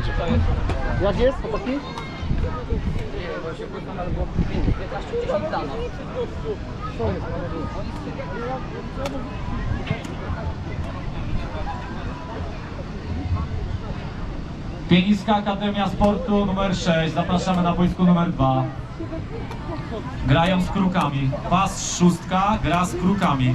będzie. Jak jest, chłopaki? Pieniska Akademia Sportu numer 6. Zapraszamy na boisku numer 2. Grają z krukami. Pas szóstka gra z krukami.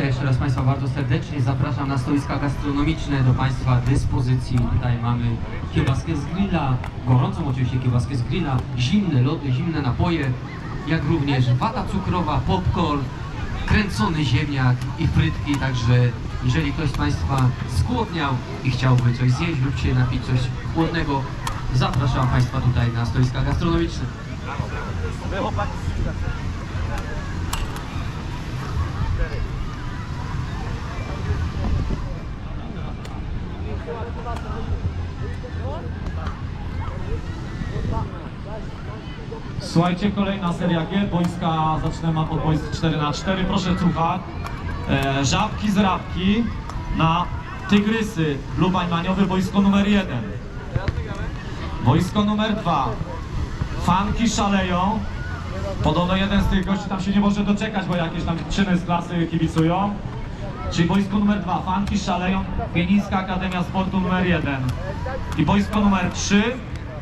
ja jeszcze raz Państwa bardzo serdecznie zapraszam na stoiska gastronomiczne do Państwa dyspozycji. Tutaj mamy kiełbaskę z grilla, gorącą oczywiście kiełbaskę z grilla, zimne lody, zimne napoje, jak również wata cukrowa, popcorn, kręcony ziemniak i frytki, także jeżeli ktoś z Państwa zgłodniał i chciałby coś zjeść lub się napić coś chłodnego, zapraszam Państwa tutaj na stoiska gastronomiczne. Słuchajcie, kolejna seria gier. Boiska zaczynamy od boisk 4 na 4 Proszę słuchać. E, żabki z rabki na tygrysy. Lubań Maniowy, boisko numer 1. Boisko numer 2. Fanki szaleją. Podobno jeden z tych gości tam się nie może doczekać, bo jakieś tam czyny z klasy kibicują. Czyli boisko numer 2. Fanki szaleją. Pienińska Akademia Sportu numer 1. I boisko numer 3.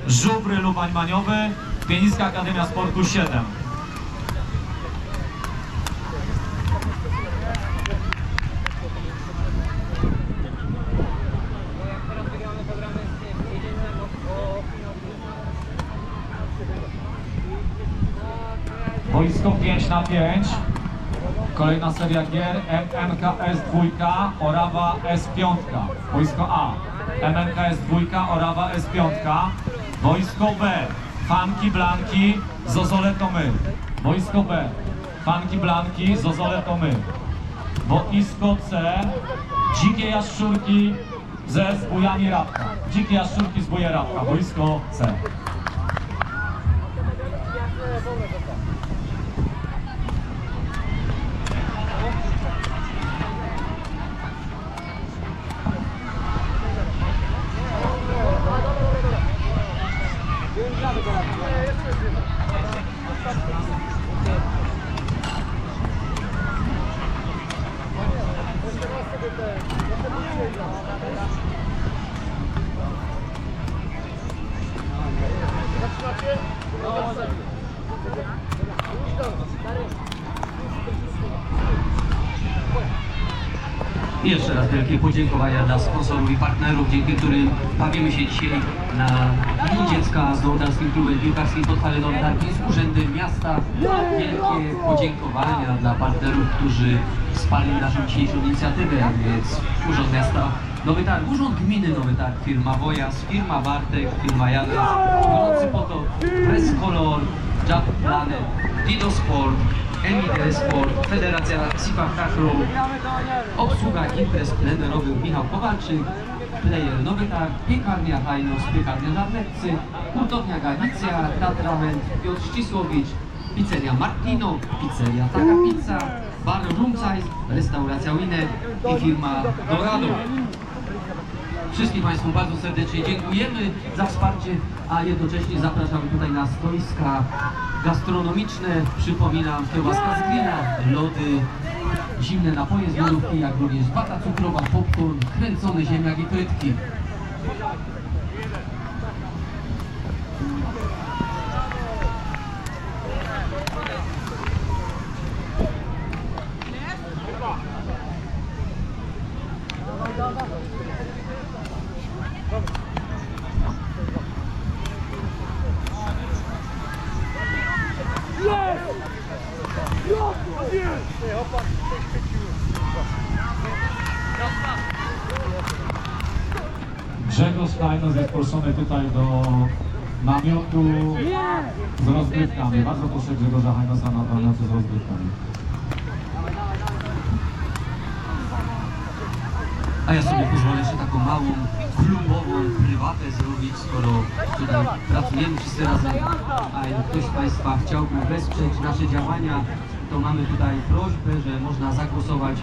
Żubry Lubań Maniowy. Pienińska Akademia Sportu 7. Boisko 5 na 5. Kolejna seria gier MKS 2, Orawa S5. Boisko A. MKS 2, Orawa S5. Boisko B. Fanki Blanki, Zozole to my. Boisko B. Fanki Blanki, Zozole to my. Boisko C. Dzikie Jaszczurki ze zbójami Rabka. Dzikie Jaszczurki zbóje Rabka. Boisko C. jeszcze raz wielkie podziękowania dla sponsorów i partnerów, dzięki którym bawimy się dzisiaj na Dniu Dziecka z Nowodarskim Klubem Piłkarskim Podhale Nowe Targi z Urzędem Miasta. Wielkie podziękowania dla partnerów, którzy wsparli naszą dzisiejszą inicjatywę, więc Urząd Miasta Nowy Targ, Urząd Gminy Nowy Targ, firma Wojas, firma Bartek, firma Janusz, Gorący Potok, Press Color, Jump Planet, Dido Sport, MID Sport, Federacja SIPA Kachro, Obsługa imprez plenerowych Michał Kowalczyk, Player Nowy Targ, Piekarnia Hajnos, Piekarnia Żarneccy, Hurtownia Galicja, Tatrament, Piotr Ścisłowicz, Pizzeria Martino, Pizzeria Taka Pizza, Bar Roomsize, Restauracja Winner i firma Dorado. Wszystkim Państwu bardzo serdecznie dziękujemy za wsparcie, a jednocześnie zapraszamy tutaj na stoiska gastronomiczne. Przypominam, kiełbaska z grilla, lody, zimne napoje z lodówki, jak również wata cukrowa, popcorn, kręcony ziemniak i frytki. Jest! Grzegorz Tajnos jest proszony tutaj do namiotu z rozgrywkami. Bardzo proszę Grzegorza Hajnosa na namiotu z rozgrywkami. A ja sobie pozwolę jeszcze taką małą, klubową prywatę zrobić, skoro tutaj pracujemy wszyscy razem, a jak ktoś z Państwa chciałby wesprzeć nasze działania, to mamy tutaj prośbę, że można zagłosować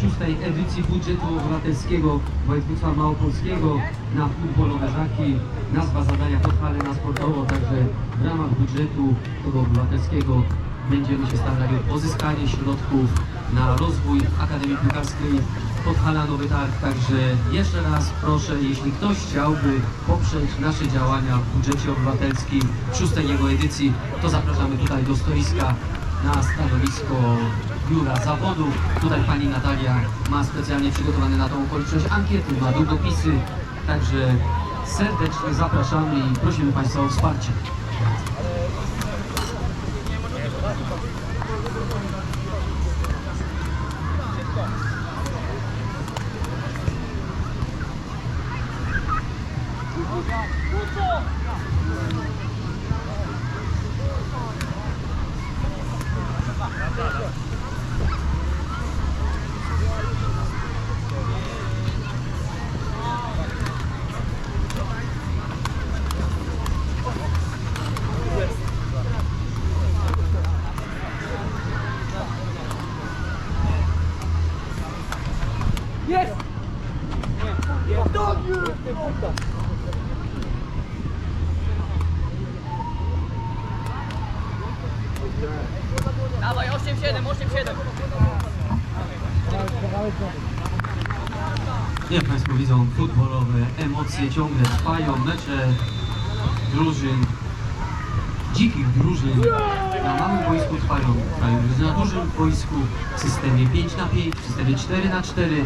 szóstej edycji budżetu obywatelskiego województwa małopolskiego na futbolowe żaki. Nazwa zadania podchale na sportowo, także w ramach budżetu tego obywatelskiego będziemy się starali o pozyskanie środków na rozwój Akademii Piłkarskiej Podhala Nowy Targ. Także jeszcze raz proszę, jeśli ktoś chciałby poprzeć nasze działania w budżecie obywatelskim szóstej jego edycji, to zapraszamy tutaj do stoiska na stanowisko biura zawodu. Tutaj pani Natalia ma specjalnie przygotowane na tą okoliczność ankiety, ma długopisy, także serdecznie zapraszamy i prosimy Państwa o wsparcie. Jak Państwo widzą, futbolowe emocje ciągle trwają, mecze drużyn, dzikich drużyn na małym boisku trwają, trwają na dużym boisku w systemie 5 na 5, w systemie 4 na 4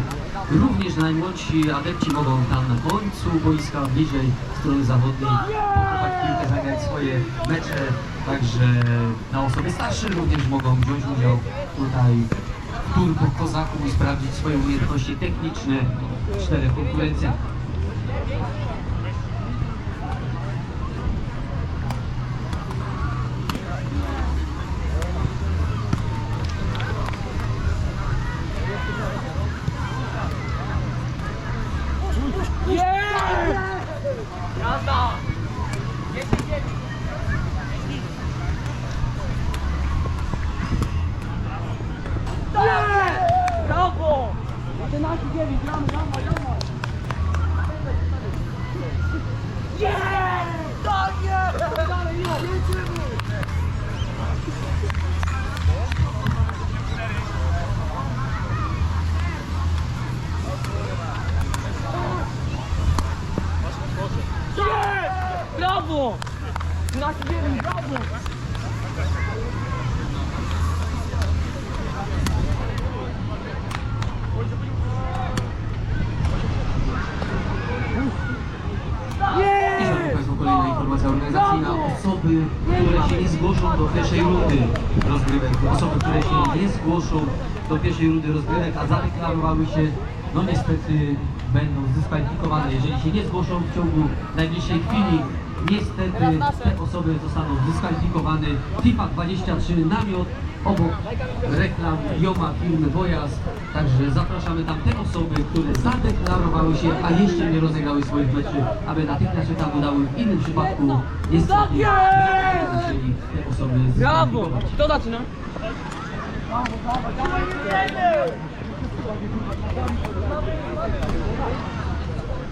Również najmłodsi adepci mogą tam na końcu boiska, bliżej strony zawodnej, pokopać piłkę, zagrać swoje mecze, także na osoby starsze również mogą wziąć udział tutaj turbo kozaku i sprawdzić swoje umiejętności techniczne w czterech konkurencjach. Brawo! 13-9, brawo! Informacja organizacyjna. Osoby, które się nie zgłoszą do pierwszej rundy rozgrywek, osoby, które się nie zgłoszą do pierwszej rundy rozgrywek, a zadeklarowały się, no niestety będą zdyskwalifikowane. Jeżeli się nie zgłoszą w ciągu najbliższej chwili, niestety te osoby zostaną zdyskwalifikowane. FIFA 23 namiot obok reklam Joma firmy Wojas. Także zapraszamy tam te osoby, które zadeklarowały się, a jeszcze nie rozegrały swoich meczy, aby natychmiast się tam udały. W innym przypadku niestety Tak jest! musieli te osoby Brawo! Kto zaczyna?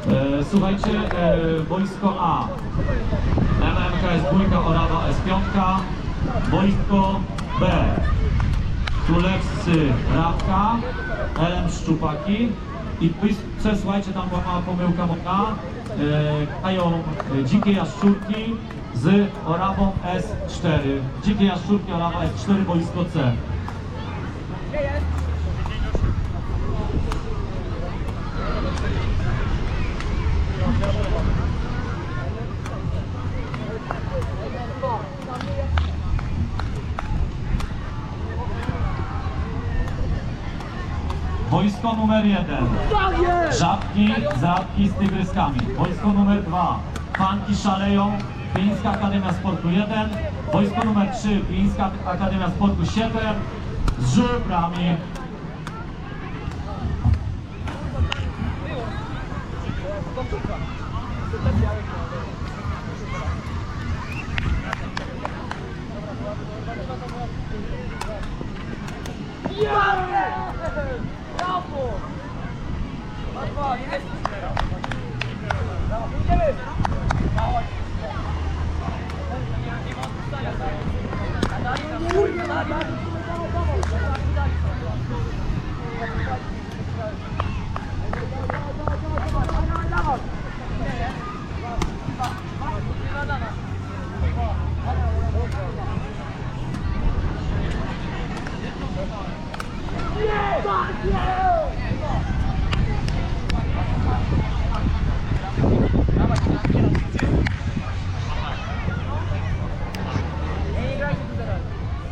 E, Słuchajcie, e, wojsko A. MMKS dwójka, Orawa S5. Wojsko B. Tulewscy Rabka, LM Szczupaki. I tu- słuchajcie, tam była pomyłka moja. E, Grają e, dzikie jaszczurki z Orawą S4. Dzikie jaszczurki, Orawa S4, wojsko C. Wojsko numer jeden. Tak! Żabki, żabki z tygryskami. Wojsko numer 2. Panki szaleją. Fińska Akademia Sportu 1. Wojsko numer 3. Fińska Akademia Sportu 7. Z żubrami.